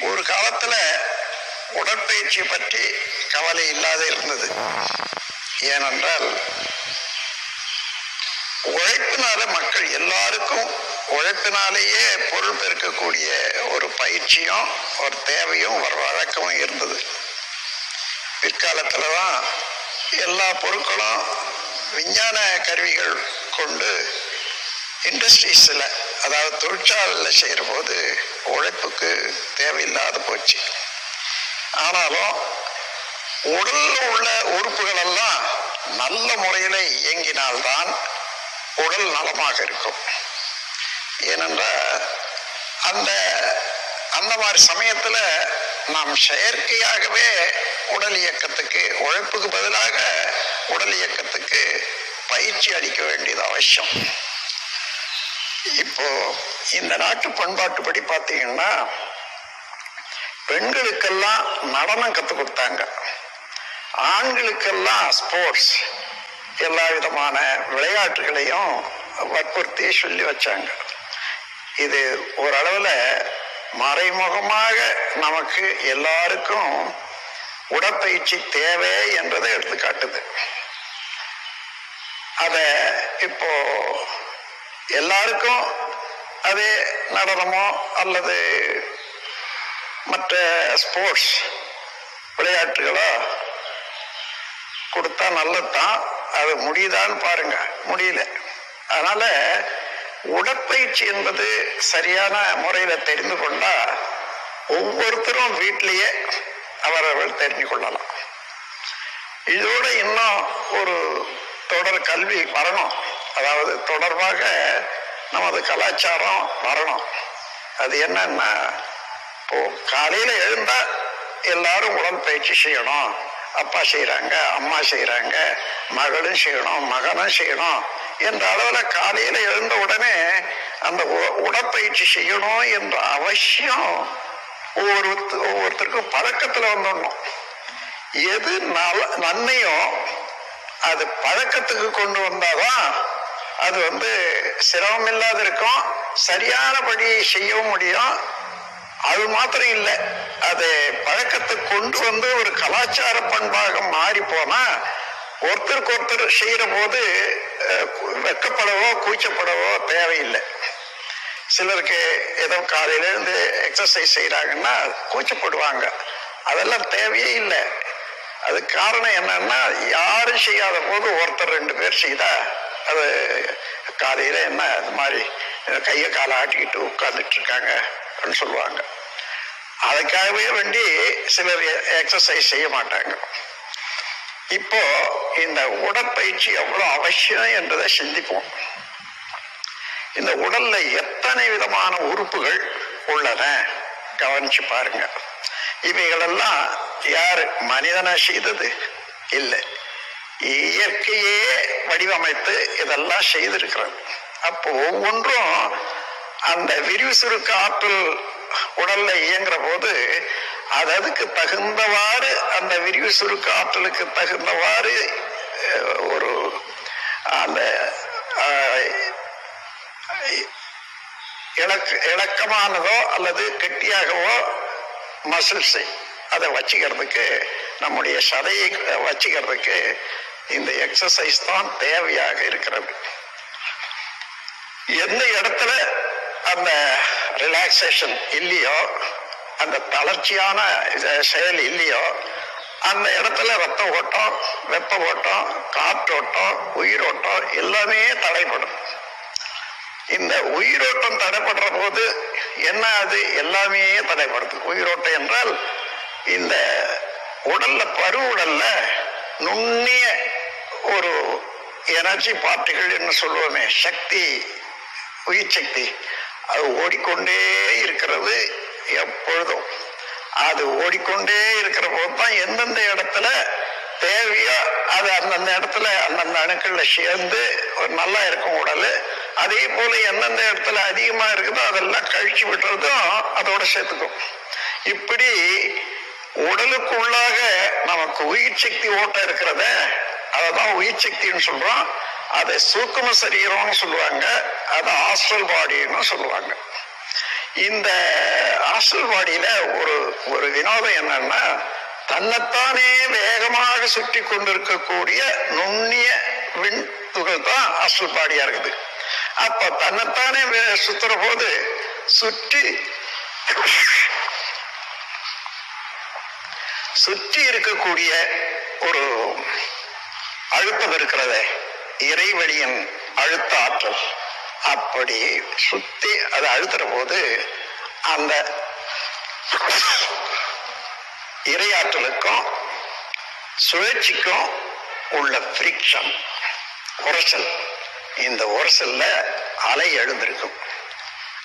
ஒரு காலத்துல உடற்பயிற்சி பற்றி கவலை இல்லாத இருந்தது. ஏனென்றால் உழைப்பினால மக்கள் எல்லாருக்கும் உழைப்பினாலேயே பொருள் பெருக்கக்கூடிய ஒரு பயிற்சியும் ஒரு தேவையும் ஒரு வழக்கமும் இருந்தது. பிற்காலத்துல தான் எல்லா பொருட்களும் விஞ்ஞான கருவிகள் கொண்டு இண்டஸ்ட்ரீஸில் அதாவது தொழிற்சாலையில் செய்கிற போது உழைப்புக்கு தேவையில்லாத போச்சு. ஆனாலும் உடலில் உள்ள உறுப்புகள் எல்லாம் நல்ல முறையில் இயங்கினால்தான் உடல் நலமாக இருக்கும். ஏனென்றால் அந்த அந்த மாதிரி சமயத்தில் நாம் செயற்கையாகவே உடல் இயக்கத்துக்கு உழைப்புக்கு பதிலாக உடல் இயக்கத்துக்கு பயிற்சி அளிக்க வேண்டியது அவசியம். இப்போ இந்த நாட்டு பண்பாட்டுப்படி பார்த்தீங்கன்னா பெண்களுக்கெல்லாம் நடனம் கற்றுக் கொடுத்தாங்க. ஆண்களுக்கெல்லாம் ஸ்போர்ட்ஸ் எல்லா விதமான விளையாட்டுகளையும் வற்புறுத்தி சொல்லி வச்சாங்க. இது ஓரளவில் மறைமுகமாக நமக்கு எல்லாருக்கும் உடற்பயிற்சி தேவை என்றதை எடுத்துக்காட்டுது. அதை இப்போ எல்லாருக்கும் அதே நடனமோ அல்லது மற்ற ஸ்போர்ட்ஸ் விளையாட்டுகளோ கொடுத்தா நல்லதுதான். அது முடியுதான்னு பாருங்க. முடியல. அதனால உடற்பயிற்சி என்பது சரியான முறையில் தெரிந்து கொண்டா ஒவ்வொருத்தரும் வீட்டிலேயே அவரவர்கள் தெரிஞ்சு கொள்ளலாம். இதோட இன்னும் ஒரு தொடர் கல்வி வரணும். அதாவது தொடர்பாக நமது கலாச்சாரம் வரணும். அது என்னன்னா இப்போ காலையில் எழுந்தா எல்லாரும் உடற்பயிற்சி செய்யணும். அப்பா செய்கிறாங்க அம்மா செய்கிறாங்க மகளும் செய்யணும் மகனும் செய்யணும் என்ற அளவில் காலையில் எழுந்த உடனே அந்த உ- உடற்பயிற்சி செய்யணும் என்ற அவசியம் ஒவ்வொரு ஒவ்வொருத்தருக்கும் பழக்கத்தில் வந்துடணும். எது நல நன்மையோ அது பழக்கத்துக்கு கொண்டு வந்தாதான் அது வந்து சிரமம் இல்லாத இருக்கும் சரியானபடி செய்யவும் முடியும். அது மாத்திரம் இல்லை. அது பழக்கத்தை கொண்டு வந்து ஒரு கலாச்சார பண்பாக மாறி போனா ஒருத்தருக்கு ஒருத்தர் செய்யற போது வெக்கப்படவோ வெட்கப்படவோ கூச்சப்படவோ தேவையில்லை. சிலருக்கு ஏதோ காலையிலேருந்து எக்ஸசைஸ் செய்யறாங்கன்னா கூச்சப்படுவாங்க. அதெல்லாம் தேவையே இல்லை. அது காரணம் என்னன்னா யாரும் செய்யாத போது ஒருத்தர் ரெண்டு பேர் செய்தா அது காலையில் என்ன அது மாதிரி கையை காலை ஆட்டிக்கிட்டு உட்காந்துட்டு இருக்காங்க அப்படின்னு சொல்லுவாங்க. அதுக்காகவே வேண்டி சிலர் எக்ஸசைஸ் செய்ய மாட்டாங்க. இப்போ இந்த உடற்பயிற்சி எவ்வளோ அவசியம் என்றதை சிந்திப்போம். இந்த உடல்ல எத்தனை விதமான உறுப்புகள் உள்ளன? கவனிச்சு பாருங்க. இவைகளெல்லாம் யார் மனிதனா செய்தது? இல்லை. இயற்கையே வடிவமைத்து இதெல்லாம் செய்திருக்கிறது. அப்போ ஒவ்வொன்றும் அந்த விரிவு சுருக்க ஆற்றல் உடல்ல இயங்குற போது அது அதுக்கு தகுந்தவாறு அந்த விரிவு சுருக்க ஆற்றலுக்கு தகுந்தவாறு ஒரு அந்த அஹ், இலக்க இலக்கமானதோ அல்லது கெட்டியாகவோ மசில்ஸை அதை வச்சுக்கிறதுக்கு நம்முடைய சதையை வச்சுக்கிறதுக்கு இந்த எக்ஸசைஸ் தான் தேவையாக இருக்கிறது. எந்த இடத்துல அந்த ரிலாக்ஸேஷன் இல்லையோ அந்த தளர்ச்சியான செயல் இல்லையோ அந்த இடத்துல ரத்த ஓட்டம் வெப்ப ஓட்டம் காற்றோட்டம் உயிரோட்டம் எல்லாமே தடைப்படும் இந்த உயிரோட்டம் தடைப்படுற போது என்ன அது? எல்லாமே தடைப்படுது உயிரோட்டம் என்றால் இந்த உடல்ல பரு உடல்ல நுண்ணிய ஒரு எனர்ஜி பார்ட்டிகள் என்று சொல்லுவோமே சக்தி உயிர் சக்தி அது ஓடிக்கொண்டே இருக்கிறது எப்பொழுதும். அது ஓடிக்கொண்டே இருக்கிற போது தான் எந்தெந்த இடத்துல தேவையோ அது அந்தந்த இடத்துல அந்தந்த அணுக்கள்ல சேர்ந்து ஒரு நல்லா இருக்கும் உடல். அதே போல எந்தெந்த இடத்துல அதிகமா இருக்குதோ அதெல்லாம் கழிச்சு விட்டுறதும் அதோட சேர்த்துக்கும். இப்படி உடலுக்குள்ளாக நமக்கு உயிர் சக்தி ஓட்டம் இருக்கிறத அததான் உயிர் சக்தின்னு சொல்றோம். அதை சூக்கும சரீரம்னு சொல்லுவாங்க. அதை ஆஸ்ட்ரல் பாடின்னு சொல்லுவாங்க. இந்த ஹாஸ்டல் பாடியில ஒரு ஒரு வினோதம் என்னன்னா தன்னைத்தானே வேகமாக சுற்றி கொண்டிருக்கக்கூடிய நுண்ணிய விண் துகள் தான் ஆஸ்ட்ரல் பாடியா இருக்குது. அப்ப தன்னைத்தானே வே- சுத்துற போது சுற்றி சுற்றி இருக்கக்கூடிய ஒரு அழுத்தம் இருக்கிறதே. இறைவழியின் அழுத்த ஆற்றல் அப்படி சுத்தி அதை அழுத்துற போது அந்த இரையாற்றலுக்கும் சுழற்சிக்கும் உள்ள ஃப்ரிக்ஷன் உரசல். இந்த உரசல்ல அலை எழுந்திருக்கும்.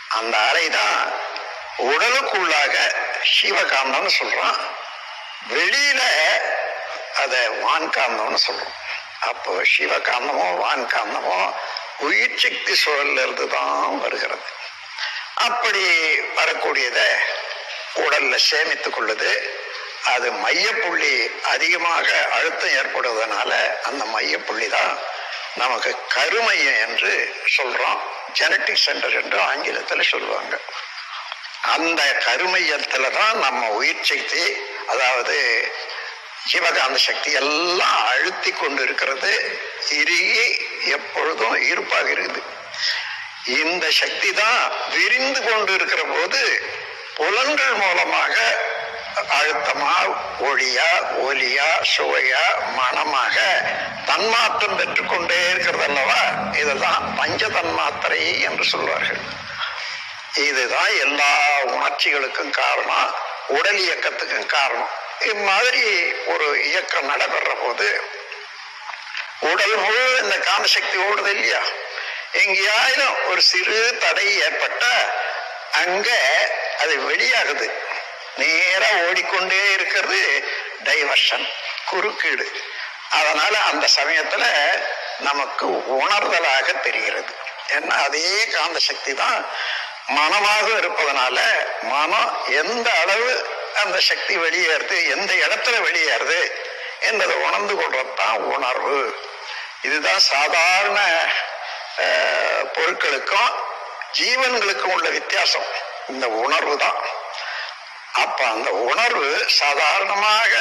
அந்த அலை தான் உடலுக்குள்ளாக சிவகாந்தம்னு சொல்றான். வெளியில அதை வான்காந்தம்னு சொல்றோம் அப்போ சிவகாந்தமோ வான்காந்தமோ உயிர் சக்தி சூழல்ல இருந்து தான் வருகிறது. அப்படி வரக்கூடியதை உடல்ல சேமித்துக் கொள்ளுது. அது மையப்புள்ளி அதிகமாக அழுத்தம் ஏற்படுவதனால அந்த மையப்புள்ளி தான் நமக்கு கருமையம் என்று சொல்றோம். ஜெனட்டிக் சென்டர் என்று ஆங்கிலத்தில் சொல்லுவாங்க. அந்த கருமையத்துல தான் நம்ம உயிர் சக்தி அதாவது சிவகாந்த சக்தி எல்லாம் அழுத்தி கொண்டு இருக்கிறது இறுகி எப்பொழுதும் இருப்பாக இருக்குது. இந்த சக்தி தான் விரிந்து கொண்டு இருக்கிற போது புலன்கள் மூலமாக அழுத்தமா ஒளியா ஒலியா சுவையா மனமாக தன்மாற்றம் பெற்றுக்கொண்டே இருக்கிறது அல்லவா? இதுதான் பஞ்ச தன்மாத்திரை என்று சொல்வார்கள். இதுதான் எல்லா உணர்ச்சிகளுக்கும் காரணம் உடல் இயக்கத்துக்கும் காரணம். இம்மாதிரி ஒரு இயக்கம் நடைபெற போது உடல் முழு இந்த காமசக்தி ஓடுது இல்லையா? எங்கேயாயிலும் ஒரு சிறு தடை ஏற்பட்ட அங்க அது வெளியாகுது. நேரா ஓடிக்கொண்டே இருக்கிறது டைவர்ஷன் குறுக்கீடு. அதனால அந்த சமயத்துல நமக்கு உணர்தலாக தெரிகிறது. ஏன்னா அதே காந்த சக்தி தான் மனமாக இருப்பதனால மனம் எந்த அளவு அந்த சக்தி வெளியேறுது எந்த இடத்துல வெளியேறுது என்பதை உணர்ந்து கொள்றதுதான் உணர்வு. இதுதான் சாதாரண பொருட்களுக்கும் ஜீவன்களுக்கும் உள்ள வித்தியாசம். இந்த உணர்வு தான். அப்ப அந்த உணர்வு சாதாரணமாக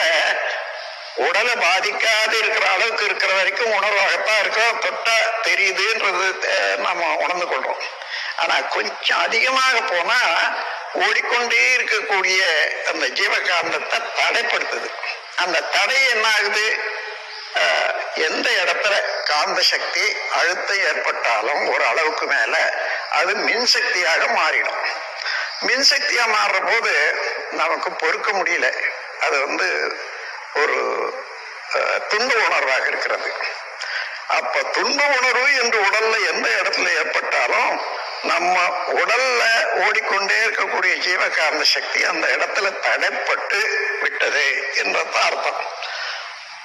உடலை பாதிக்காது இருக்கிற அளவுக்கு இருக்கிற வரைக்கும் உணர்வாகத்தான் இருக்கும். தொட்டா தெரியுதுன்றது நம்ம உணர்ந்து கொள்றோம். ஆனா கொஞ்சம் அதிகமாக போனா ஓடிக்கொண்டே இருக்கக்கூடிய அந்த ஜீவகாந்தத்தை தடைப்படுத்துது. அந்த தடை என்ன ஆகுது அஹ், எந்த இடத்துல காந்த சக்தி அழுத்தம் ஏற்பட்டாலும் ஒரு அளவுக்கு மேல அது மின்சக்தியாக மாறிடும். மின்சக்தியா மாறுற போது நமக்கு பொறுக்க முடியல. அது வந்து ஒரு அஹ், துன்ப உணர்வாக இருக்கிறது. அப்ப துன்ப உணர்வு என்று உடல்ல எந்த நம்ம உடல்ல ஓடிக்கொண்டே இருக்கக்கூடிய ஜீவகாரண சக்தி அந்த இடத்துல தடைப்பட்டு விட்டது என்றதான் அர்த்தம்.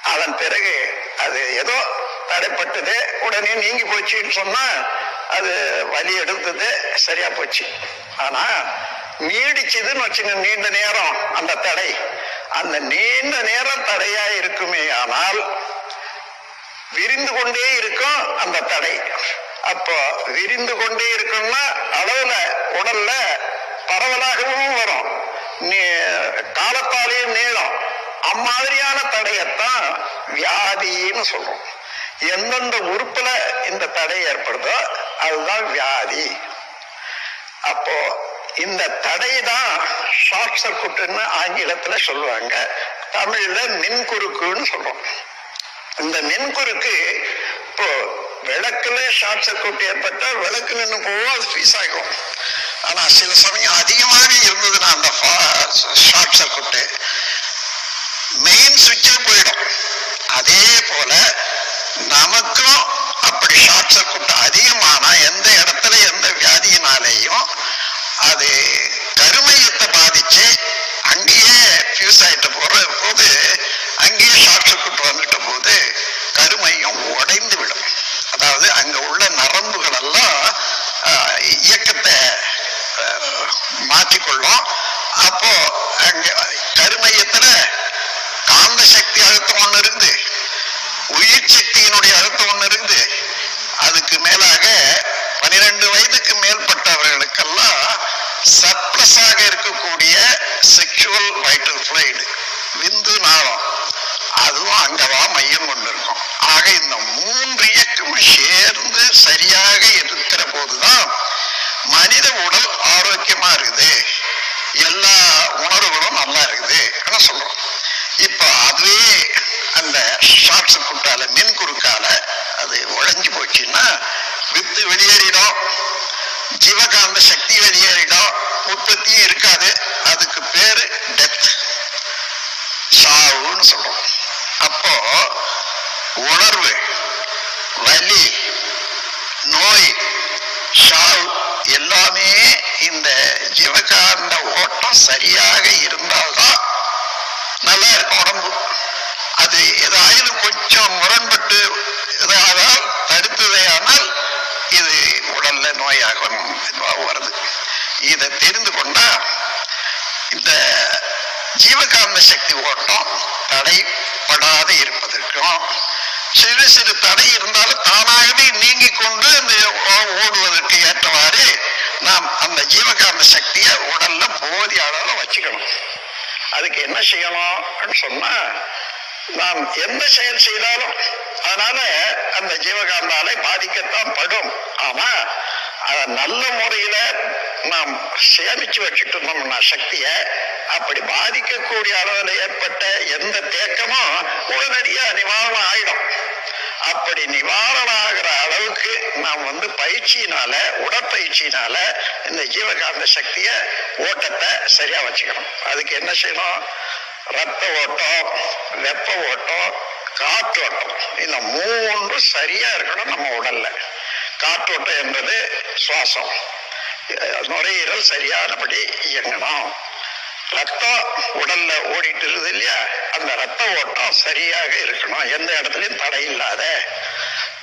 அதன் பிறகு அது ஏதோ தடைப்பட்டது உடனே நீங்கி போச்சுன்னு சொன்னா அது வலி எடுத்தது சரியா போச்சு. ஆனா நீடிச்சதுன்னு வச்சுங்க நீண்ட நேரம் அந்த தடை. அந்த நீண்ட நேரம் தடையா இருக்குமே ஆனால் விரிந்து கொண்டே இருக்கும் அந்த தடை. அப்போ விரிந்து கொண்டே இருக்கணும்னா அளவுல உடல்ல பரவலாகவும் வரும். நீ- காலத்தாலேயும் நீளம். அம்மாதிரியான தடையத்தான் வியாதின்னு சொல்றோம். எந்தெந்த உறுப்புல இந்த தடை ஏற்படுதோ அதுதான் வியாதி. அப்போ இந்த தடை தான் ஷார்ட் சர்க்குட்னு ஆங்கிலத்துல சொல்லுவாங்க. தமிழ்ல மின்குறுக்குன்னு சொல்றோம். இந்த மின்குறுக்கு இப்போ விளக்குல ஷார்ட் சர்க்கியூட் ஏற்பட்டால் விளக்கு நின்று போவோம் அது ஃபீஸ் ஆகும் ஆனா சில சமயம் அதிகமாகவே இருந்ததுன்னா அந்த ஷார்ட் சர்க்கியூட்டு மெயின் சுவிட்சே போயிடும். அதே போல நமக்கும் அப்படி ஷார்ட் சர்க்கியூட் அதிகமானா எந்த இடத்துல எந்த வியாதியினாலேயும் அது கருமையத்தை பாதிச்சு அங்கே ஃபியூஸ் ஆயிட்ட போற போது அங்கேயே ஷார்ட் சர்க்யூட் வந்துட்ட போது கருமையம் உடைந்து விடும் அதாவது அங்க உள்ள நரம்புகள் எல்லாம் ஆஹ், இயக்கத்தை ஆஹ், மாற்றிக்கொள்ளும் அப்போ அங்க கருமையத்துல காந்த சக்தி அழுத்தம் ஒண்ணு இருந்து உயிர் சக்தியினுடைய அழுத்தம் ஒண்ணு இருந்து அதுக்கு மேலாக பனிரெண்டு வயதுக்கு மேற்பட்டவர்களுக்கெல்லாம் சர்ப்ளஸாக இருக்கக்கூடிய செக்ஷுவல் வைட்டல் ஃபிளைடு விந்து நாளம். அதுவும் அங்கதான் மையம் கொண்டிருக்கும். ஆக இந்த மூன்று இயக்கம் சேர்ந்து சரியாக இருக்கிற போதுதான் மனித உடல் ஆரோக்கியமா இருக்குது. எல்லா உணர்வுகளும் நல்லா இருக்குது. ஆனா சொல்றோம். இப்போ அதுவே அந்த ஷார்ட்ஸ் குட்டால மின் குறுக்கால அது உழைஞ்சு போச்சுன்னா வித்து வெளியேறிடும். ஜீவகாந்த சக்தி வெளியேறிடும். உற்பத்தியும் இருக்காது. அதுக்கு பேரு டெத் சாவுன்னு சொல்றோம். அப்போ உணர்வு வலி நோய் சாவு எல்லாமே இந்த ஜீவகாந்த ஓட்டம் சரியாக இருந்தால்தான் நல்லா இருக்கும் உடம்பு. அது ஏதாயிலும் கொஞ்சம் முரண்பட்டு ஏதாவது தடுத்ததேயானால் இது உடல்ல நோயாகும் வருது. இதை தெரிந்து கொண்டா இந்த ஜீவகாந்த சக்தி ஓட்டம் தடைப்படாது இருப்பதற்கும் சிறு சிறு தடை இருந்தாலும் தானாகவே நீங்கிக் கொண்டு இந்த ஓடுவதற்கு ஏற்றவாறு நாம் அந்த ஜீவகாந்த சக்தியை உடல்ல போதிய அளவில் வச்சுக்கணும். அதுக்கு என்ன செய்யணும்னு சொன்னா நாம் எந்த செயல் செய்தாலும் அதனால அந்த ஜீவகாந்தாலை பாதிக்கத்தான் படும். ஆனா அத நல்ல முறையில நாம் சேமிச்சு வச்சுட்டு இருந்தோம்னா சக்தியை அப்படி பாதிக்கக்கூடிய அளவில் ஏற்பட்ட எந்த தேக்கமும் உடனடியா நிவாரணம் ஆயிடும். அப்படி நிவாரணம் ஆகிற அளவுக்கு நாம் வந்து பயிற்சியினால உடற்பயிற்சியினால இந்த ஜீவகாந்த சக்திய ஓட்டத்தை சரியா வச்சுக்கணும். அதுக்கு என்ன செய்யணும்? ரத்த ஓட்டம் வெப்ப ஓட்டம் காற்றோட்டம் இந்த மூன்று சரியா இருக்கணும் நம்ம உடல்ல. காற்றோட்டம் என்பது சுவாசம். நுரையீரல் சரியானபடி இயங்கணும். ரத்தம் உடல்ல ஓடிட்டு இருக்குது இல்லையா? அந்த ரத்த ஓட்டம் சரியாக இருக்கணும். எந்த இடத்துலையும் தடை இல்லாத.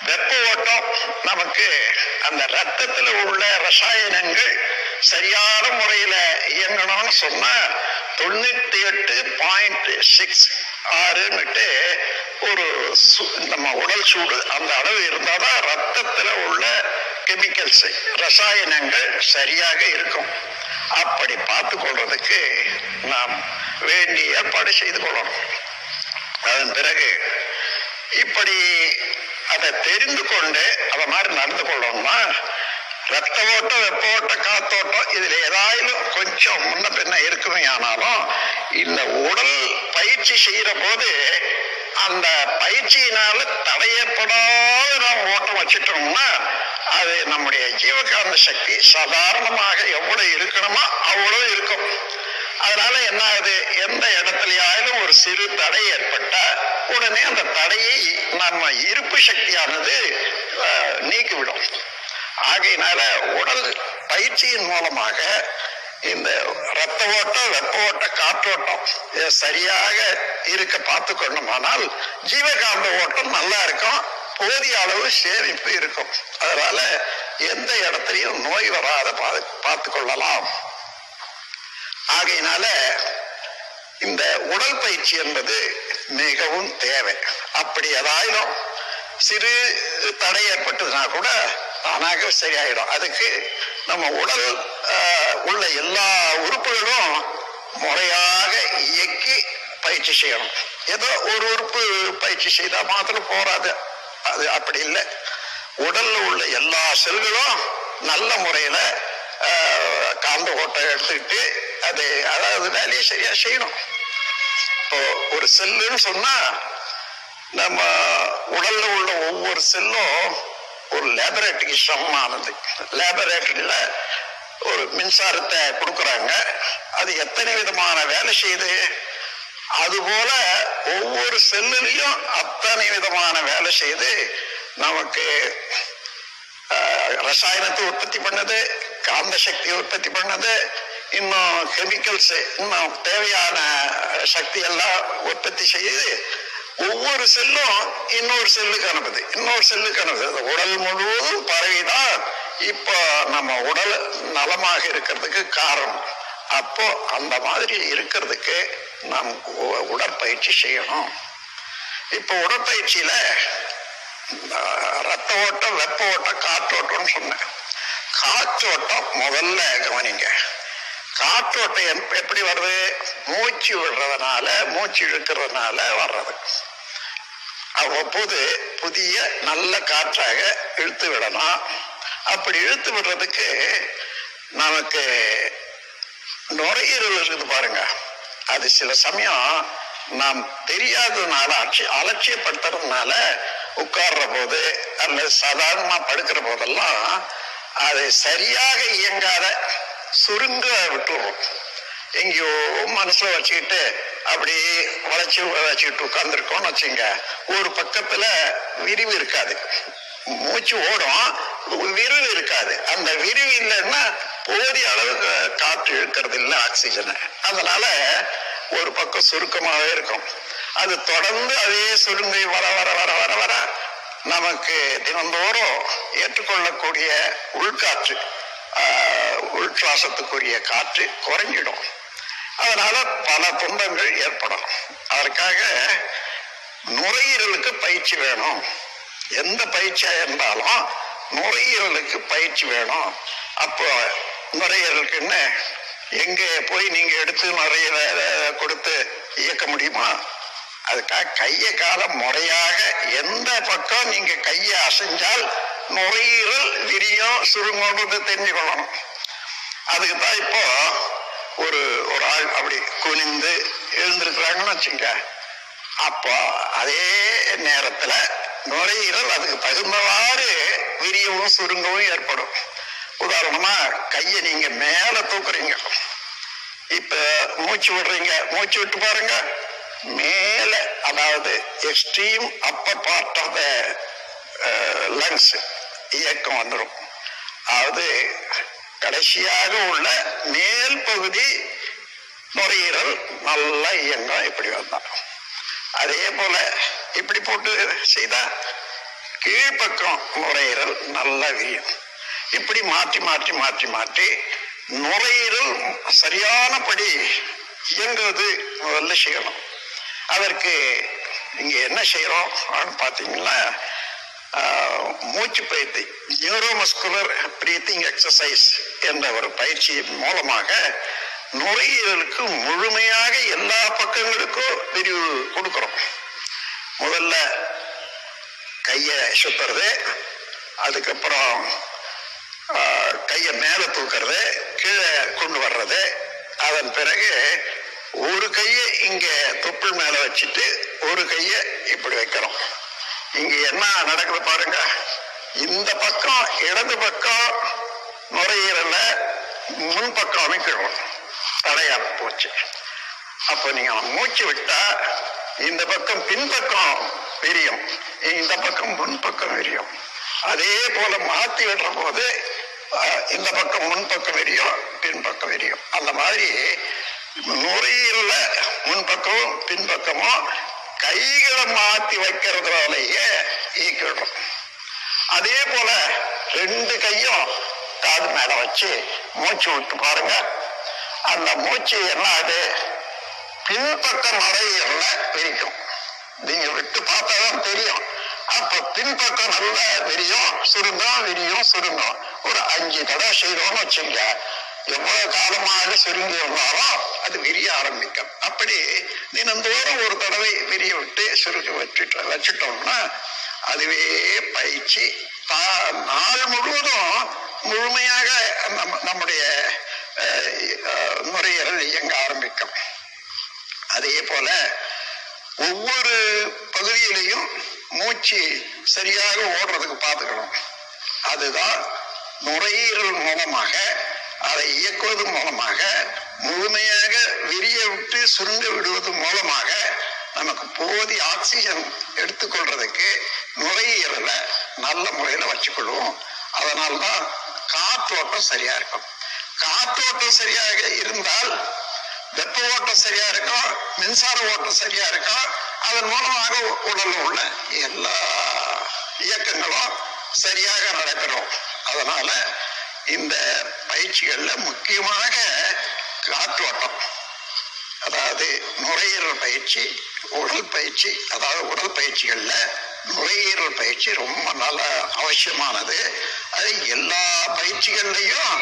வெப்ப ஓட்டம் நமக்கு அந்த ரத்தத்தில் உள்ள ரசாயனங்கள் சரியான முறையில இயங்கணும்னு சொன்னா தொண்ணூத்தி எட்டு பாயிண்ட் சிக்ஸ் ஆறுன்னுட்டு ஒரு நம்ம உடல் சூடு அந்த அளவு இருந்தாதான் ரத்தத்துல உள்ள கெமிக்கல்ஸ் ரசாயனங்கள் சரியாக இருக்கும். அப்படி பார்த்து கொள்றதுக்கு நாம் வேண்டிய ஏற்பாடு செய்து கொள்ளணும். அதன் பிறகு இப்படி அதை தெரிந்து கொண்டு அதை மாதிரி நடந்து கொள்ளணும்னா ரத்த ஓட்டம் வெப்ப ஓட்டம் காத்தோட்டம் இதுல ஏதாயிலும் கொஞ்சம் முன்ன பின்ன இருக்குமே ஆனாலும் இந்த உடல் பயிற்சி செய்யற போது அந்த பயிற்சியினால தடையப்படாத நாம் ஓட்டம் வச்சிட்டோம்னா அது நம்முடைய ஜீவகாந்த சக்தி சாதாரணமாக எவ்வளவு இருக்கணுமோ அவ்வளவு இருக்கும். அதனால என்ன ஆகுது எந்த இடத்துலயாயிலும் ஒரு சிறு தடை ஏற்பட்டா உடனே அந்த தடையை நம்ம இருப்பு சக்தியானது நீக்கிவிடும். ஆகையினால உடல் பயிற்சியின் மூலமாக இந்த ரத்த ஓட்டம் வெப்ப ஓட்டம் காற்றோட்டம் சரியாக இருக்க பார்த்து கொண்டோமானால் ஜீவகாந்த ஓட்டம் நல்லா இருக்கும். போதிய அளவு சேமிப்பு இருக்கும். அதனால எந்த இடத்துலையும் நோய் வராத பா- பார்த்து கொள்ளலாம் ஆகையினால இந்த உடல் பயிற்சி என்பது மிகவும் தேவை. அப்படி ஏதாயிலும் சிறு தடை ஏற்பட்டதுன்னா கூட தானாக சரியாயிடும். அதுக்கு நம்ம உடல் உள்ள எல்லா உறுப்புகளும் முறையாக இயக்கி பயிற்சி செய்யணும். ஏதோ ஒரு உறுப்பு பயிற்சி செய்தா மாத்திரம் போறாது. அது அப்படி இல்லை. உடல்ல உள்ள எல்லா செல்களும் நல்ல முறையில காந்த ஓட்டம் எடுத்துக்கிட்டு அது அதாவது வேலையை சரியா செய்யணும். இப்போ ஒரு செல்லுன்னு சொன்னா நம்ம உடல்ல உள்ள ஒவ்வொரு செல்லும் ஒரு லேபரேட்டரிக்கு சமமானது லேபரேட்டரியில ஒரு மின்சாரத்தை கொடுக்குறாங்க. அது எத்தனை விதமான வேலை செய்யுது? அதுபோல ஒவ்வொரு செல்லுலையும் அத்தனை விதமான வேலை செய்து நமக்கு ரசாயனத்தை உற்பத்தி பண்ணது காந்த சக்தி உற்பத்தி பண்ணது இன்னும் கெமிக்கல்ஸ் இன்னும் தேவையான சக்தி எல்லாம் உற்பத்தி செய்யுது. ஒவ்வொரு செல்லும் இன்னொரு செல்லுக்கு அனுப்புது இன்னொரு செல்லுக்கு அனுப்புது உடல் முழுவதும் பரவிதான். இப்போ நம்ம உடல் நலமாக இருக்கிறதுக்கு காரணம். அப்போ அந்த மாதிரி இருக்கிறதுக்கு நாம் உடற்பயிற்சி செய்யணும். இப்போ உடற்பயிற்சியில ரத்த ஓட்டம் வெப்ப ஓட்டம் காற்றோட்டம்னு சொன்னேன். காற்றோட்டம் முதல்ல கவனிங்க. காற்றோட்டம் எப்படி வருது? மூச்சு விடுறதுனால மூச்சு இழுக்கிறதுனால வர்றது. அவ்வப்போது புதிய நல்ல காற்றாக இழுத்து விடணும். அப்படி இழுத்து விடுறதுக்கு நமக்கு நுரையீரல் இருக்குது பாருங்க. அது சில சமயம் நாம் தெரியாததுனால அலட்சி அலட்சியப்படுத்துறதுனால உட்கார்ற போது அல்லது சாதாரணமாக படுக்கிற போதெல்லாம் அது சரியாக இயங்காத சுருங்க விட்டுருவோம் எங்கேயோ மனசுல வச்சுக்கிட்டு அப்படி வளைச்சு வச்சுக்கிட்டு உட்கார்ந்துருக்கோம்னு வச்சுங்க. ஒரு பக்கத்துல விரிவு இருக்காது. மூச்சு ஓடும் விரிவு இருக்காது. அந்த விரிவு இல்லைன்னா போதிய அளவுக்கு காற்று இழுக்கிறது இல்லை ஆக்சிஜனை அதனால ஒரு பக்கம் சுருக்கமாகவே இருக்கும். அது தொடர்ந்து அதே சுருங்கி வர வர வர வர வர நமக்கு தினந்தோறும் ஏற்றுக்கொள்ளக்கூடிய உள்காற்று. ஆஹ், உள் சுவாசத்துக்குரிய காற்று குறைஞ்சிடும். அதனால பல துன்பங்கள் ஏற்படும். அதற்காக நுரையீரலுக்கு பயிற்சி வேணும். எந்த பயிற்சியா இருந்தாலும் நுரையீரலுக்கு பயிற்சி வேணும். அப்போ நுரையீரலுக்குன்னு எங்க போய் நீங்க எடுத்து நிறைய கொடுத்து இயக்க முடியுமா? அதுக்காக கையை காலம் முறையாக எந்த பக்கம் நீங்க கையை அசைஞ்சால் நுரையீரல் விரியும் சுருங்கோன்றது தெரிஞ்சுக்கொள்ளணும் அதுக்கு தான் இப்போ ஒரு ஒரு ஆள் அப்படி குனிந்து எழுந்திருக்கிறாங்கன்னு வச்சுங்க. அப்போ அதே நேரத்துல நுரையீரல் அதுக்கு தகுந்தவாறு விரியவும் சுருங்கவும் ஏற்படும். உதாரணமா கையை நீங்க மேல தூக்குறீங்க. இப்ப மூச்சு விடுறீங்க. மூச்சு விட்டு பாருங்க. மேல அதாவது extreme upper part of the lungs இயக்கம் வந்துடும் அதாவது கடைசியாக உள்ள மேல் பகுதி நுரையீரல் நல்லா இயங்கும் இப்படி வந்தான் அதே போல இப்படி போட்டு செய்தா கீழ்ப்பக்கம் நுரையீரல் நல்லா விரியும் இப்படி மாற்றி மாற்றி மாற்றி மாற்றி நுரையீரல் சரியானபடி இயங்குவது முதல்ல செய்யணும். அதற்கு இங்க என்ன செய்யறோம் அப்படின்னு பார்த்தீங்கன்னா மூச்சு பயிற்சி நியூரோமஸ்குலர் பிரீத்திங் எக்ஸசைஸ் என்ற ஒரு பயிற்சி மூலமாக நுரையீரலுக்கு முழுமையாக எல்லா பக்கங்களுக்கும் விரிவு கொடுக்குறோம் முதல்ல கையை சுத்துறது அதுக்கப்புறம் கையை மேலே தூக்குறது கீழே கொண்டு வர்றது அதன் பிறகு ஒரு கையை இங்கே தொப்புள் மேலே வச்சுட்டு ஒரு கையை இப்படி வைக்கிறோம் இங்க என்ன நடக்குது பாருங்க. இந்த பக்கம் இடது பக்கம் நுரையீரல முன் பக்கம் அமைக்கணும். தடையா போச்சு. அப்போ நீங்க மூச்சு விட்டா இந்த பக்கம் பின்பக்கம் விரியும். இந்த பக்கம் முன்பக்கம் விரியும். அதே போல மாத்தி விடுற போது இந்த பக்கம் முன்பக்கம் விரியும் பின்பக்கம் விரியும். அந்த மாதிரி நுரையீரல முன்பக்கமும் பின்பக்கமும் கைகளை மாத்தி வைக்கிறதுனாலேயே ஈக்கிடும் அதே போல ரெண்டு கையும் காது மேல வச்சு மூச்சு விட்டு பாருங்க. அந்த மூச்சு என்ன அது பின்பக்க நுரையீரல விரிக்கும். நீங்க விட்டு பார்த்தாதான் தெரியும். அப்ப பின்பக்கம் நல்லா விரியும் சுருங்கும் விரியும் சுருங்கும் ஒரு அஞ்சு தடவை செய்தோம்னு வச்சுங்க எவ்வளவு காலமாக சுருங்கி வந்தாரோ அது விரிய ஆரம்பிக்கும். அப்படி தினந்தோறும் ஒரு தடவை விரிய விட்டு சுருங்க வச்சுட்டு வச்சுட்டோம்னா அதுவே பயிற்சி. நாள் முழுவதும் முழுமையாக நம்ம- நம்முடைய நுரையீரல் இயங்க ஆரம்பிக்கும். அதே போல ஒவ்வொரு பகுதியிலையும் மூச்சு சரியாக ஓடுறதுக்கு பார்த்துக்கணும். அதுதான் நுரையீரல் மூலமாக அதை இயக்குவது மூலமாக முழுமையாக விரிய விட்டு சுருங்க விடுவது மூலமாக நமக்கு போதிய ஆக்சிஜன் எடுத்துக்கொள்றதுக்கு நுரையீரல நல்ல முறையில் வச்சுக்கொள்வோம். அதனால்தான் காற்றோட்டம் சரியா இருக்கும். காற்றோட்டம் சரியாக இருந்தால் வெப்ப ஓட்டம் சரியா இருக்கும் மின்சார ஓட்டம் சரியா இருக்கும். அதன் மூலமாக உ- உடல்ல உள்ள எல்லா இயக்கங்களும் சரியாக நடைபெறும். அதனால இந்த பயிற்சிகள்ல முக்கியமாக காற்றோட்டம். அதாவது நுரையீரல் பயிற்சி உடல் பயிற்சி அதாவது உடல் பயிற்சிகள்ல நுரையீரல் பயிற்சி ரொம்ப நல்ல அவசியமானது. அது எல்லா பயிற்சிகள்லையும்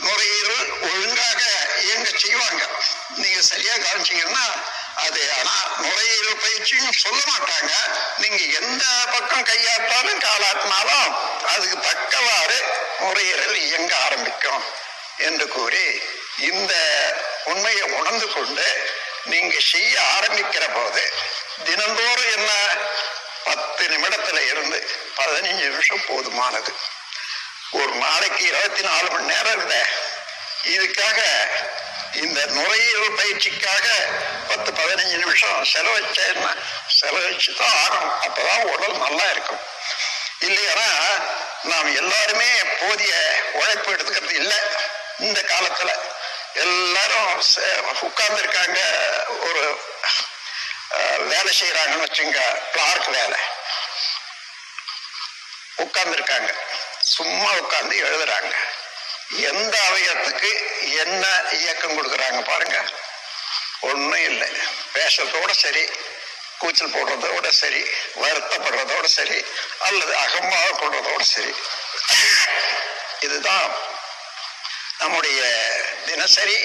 நுரையீரல் ஒழுங்காக இயங்க செய்வாங்க. நீங்க சரியா காமிச்சீங்கன்னா அது ஆனா நுரையீரல் பயிற்சின்னு சொல்ல மாட்டாங்க. நீங்க எந்த பக்கம் கையாட்டாலும் காலாட்டினாலும் அதுக்கு தக்கவாறு நுரையீரல் இயங்க ஆரம்பிக்கும் என்று கூறி இந்த உண்மையை உணர்ந்து கொண்டு நீங்க செய்ய ஆரம்பிக்கிற போது தினந்தோறும் என்ன பத்து நிமிடத்துல இருந்து பதினஞ்சு நிமிஷம் போதுமானது. ஒரு நாளைக்கு இருபத்தி நாலு மணி நேரம் இல்ல. இதுக்காக இந்த நுரையீரல் பயிற்சிக்காக பத்து பதினஞ்சு நிமிஷம் செலவச்சேன்னா செலவச்சு தான் ஆகணும். அப்பதான் உடல் நல்லா இருக்கும். இல்லையானா நாம் எல்லாருமே போதிய உழைப்பு எடுத்துக்கிறது இல்லை. இந்த காலத்துல எல்லாரும் உட்கார்ந்து இருக்காங்க ஒரு வேலை செய்யறாங்கன்னு வச்சுங்க கிளார்க் வேலை. உட்கார்ந்து இருக்காங்க சும்மா உட்கார்ந்து எழுதுறாங்க. எந்த அவயத்துக்கு என்ன இயக்கம் கொடுக்குறாங்க பாருங்க. ஒன்றும் இல்லை. பேசுறதோட சரி. கூச்சல் போடுறதோட சரி வருத்தப்படுறதோட சரி அல்லது அகமாக கொள்றதோட சரி. இதுதான் நம்முடைய தினசரி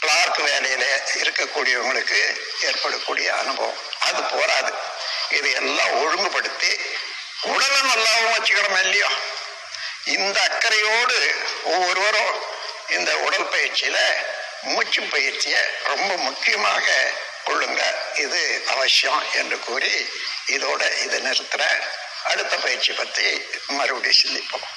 கிளார்க் வேலையில இருக்கக்கூடியவங்களுக்கு ஏற்படக்கூடிய அனுபவம். அது போராது. இது எல்லாம் ஒழுங்குபடுத்தி உடலை நல்லாவும் வச்சுக்கணும் இல்லையோ? இந்த அக்கறையோடு ஒவ்வொருவரும் இந்த உடல் பயிற்சியில மூச்சு பயிற்சியை ரொம்ப முக்கியமாக கொள்ளுங்க. இது அவசியம் என்று கூறி இதோட இதை நிறுத்துற அடுத்த பயிற்சி பத்தி மறுபடியும் சிந்திப்போம்.